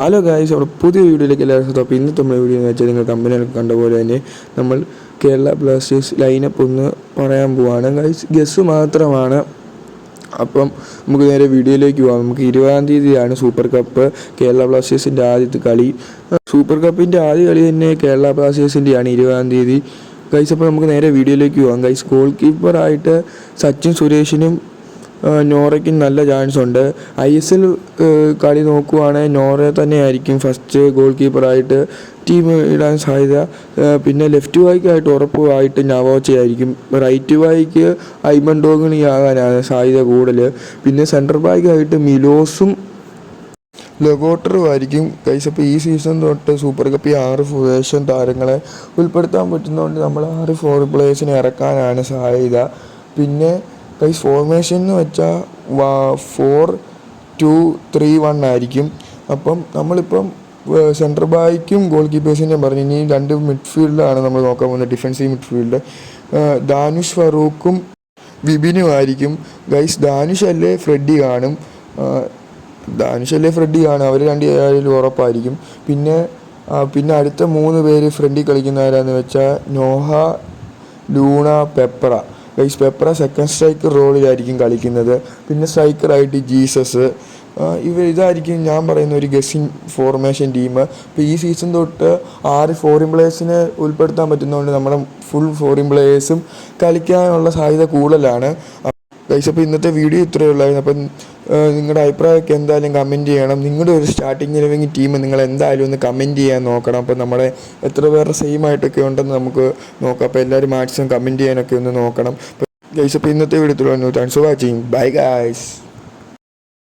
Hello guys നമ്മുടെ പുതിയ വീഡിയോയിലേക്ക് എല്ലാവർക്കും അപ്പോൾ ഇന്നത്തെ നമ്മുടെ വീഡിയോ എന്ന് വെച്ചാൽ നിങ്ങൾ കമ്പനിയിലൊക്കെ കണ്ട പോലെ തന്നെ നമ്മൾ കേരള ബ്ലാസ്റ്റേഴ്സ് ലൈനപ്പ് ഒന്ന് പറയാൻ പോവാണ്. ഗൈസ് ഗസ് മാത്രമാണ്. അപ്പം നമുക്ക് നേരെ വീഡിയോയിലേക്ക് പോകാം നമുക്ക് ഇരുപതാം തീയതിയാണ് സൂപ്പർ കപ്പ് കേരള ബ്ലാസ്റ്റേഴ്സിന്റെ ആദ്യത്തെ കളി. സൂപ്പർ കപ്പിന്റെ ആദ്യ കളി തന്നെ കേരള ബ്ലാസ്റ്റേഴ്സിന്റെയാണ് ഇരുപതാം തീയതി. ഗൈസ് അപ്പോൾ നമുക്ക് നേരെ വീഡിയോയിലേക്ക് പോകാം ഗൈസ് ഗോൾ കീപ്പറായിട്ട് സച്ചിൻ സുരേഷിനും നോറയ്ക്കും നല്ല ചാൻസ് ഉണ്ട്. ഐ എസ് എൽ കളി നോക്കുവാണെങ്കിൽ നോറ തന്നെയായിരിക്കും ഫസ്റ്റ് ഗോൾ കീപ്പറായിട്ട് ടീം ഇടാൻ സാധ്യത. പിന്നെ ലെഫ്റ്റ് വായിക്കായിട്ട് ഉറപ്പായിട്ട് നവോച്ചയായിരിക്കും റൈറ്റ് വായിക്ക് ഐമൺ ഡോഗിണി ആകാനാണ് സാധ്യത കൂടുതൽ പിന്നെ സെൻട്രൽ ബാക്കായിട്ട് മിലോസും ലഗോട്ടറുമായിരിക്കും കൈസ് അപ്പോൾ ഈ സീസൺ തൊട്ട് സൂപ്പർ കപ്പിൽ ആറ് ഫുവേഷൻ താരങ്ങളെ ഉൾപ്പെടുത്താൻ പറ്റുന്നതുകൊണ്ട് നമ്മൾ ആറ് ഫോർ പ്ലേയേഴ്സിനെ ഇറക്കാനാണ് സാധ്യത. പിന്നെ കൈസ് ഫോർമേഷൻ എന്ന് വെച്ചാൽ ഫോർ ടു ത്രീ വൺ ആയിരിക്കും. അപ്പം നമ്മളിപ്പം സെൻട്രൽ ബാക്കും ഗോൾ കീപ്പേഴ്സിന്റെ പറഞ്ഞു ഇനി രണ്ട് മിഡ്ഫീൽഡാണ് നമ്മൾ നോക്കാൻ പോകുന്നത് ഡിഫൻസീവ് മിഡ്ഫീൽഡ് ദാനുഷ് ഫറൂഖും വിപിനും ആയിരിക്കും. ഗൈസ് ദാനുഷ് അല്ലേ ഫ്രെഡി കാണും? ദാനുഷ് അല്ലേ ഫ്രെഡി കാണും? അവർ രണ്ട് ആയാലും ഉറപ്പായിരിക്കും. പിന്നെ പിന്നെ അടുത്ത മൂന്ന് പേര് ഫ്രണ്ടിൽ കളിക്കുന്നവരാന്ന് വെച്ചാൽ Noah Luna Peprah guys Peprah second striker റോളിലായിരിക്കും കളിക്കുന്നത്. പിന്നെ സ്ട്രൈക്കറായിട്ട് ജീസസ്. ഇവ ഇതായിരിക്കും ഞാൻ പറയുന്ന ഒരു ഗസ്സിങ് ഫോർമേഷൻ ടീം ഇപ്പോൾ ഈ സീസൺ തൊട്ട് ആറ് ഫോറിൻ പ്ലേയേഴ്സിനെ ഉൾപ്പെടുത്താൻ പറ്റുന്നതുകൊണ്ട് നമ്മുടെ ഫുൾ ഫോറിൻ പ്ലേയേഴ്സും കളിക്കാനുള്ള സാധ്യത കൂടുതലാണ്. ഗൈസ് അപ്പോൾ ഇന്നത്തെ വീഡിയോ ഇത്രയേ ഉള്ളായിരുന്നു. അപ്പം നിങ്ങളുടെ അഭിപ്രായമൊക്കെ എന്തായാലും കമന്റ് ചെയ്യണം. നിങ്ങളുടെ ഒരു സ്റ്റാർട്ടിങ് ഇലവെങ്കിൽ ടീം നിങ്ങൾ എന്തായാലും ഒന്ന് കമന്റ് ചെയ്യാൻ നോക്കണം. അപ്പോൾ നമ്മളെ എത്ര പേരുടെ സെയിം ആയിട്ടൊക്കെ ഉണ്ടെന്ന് നമുക്ക് നോക്കാം. അപ്പോൾ എല്ലാവരും മാക്സിമം കമന്റ് ചെയ്യാനൊക്കെ ഒന്ന് നോക്കണം. ഗൈസ് അപ്പോൾ ഇന്നത്തെ video thanks for watching bye guys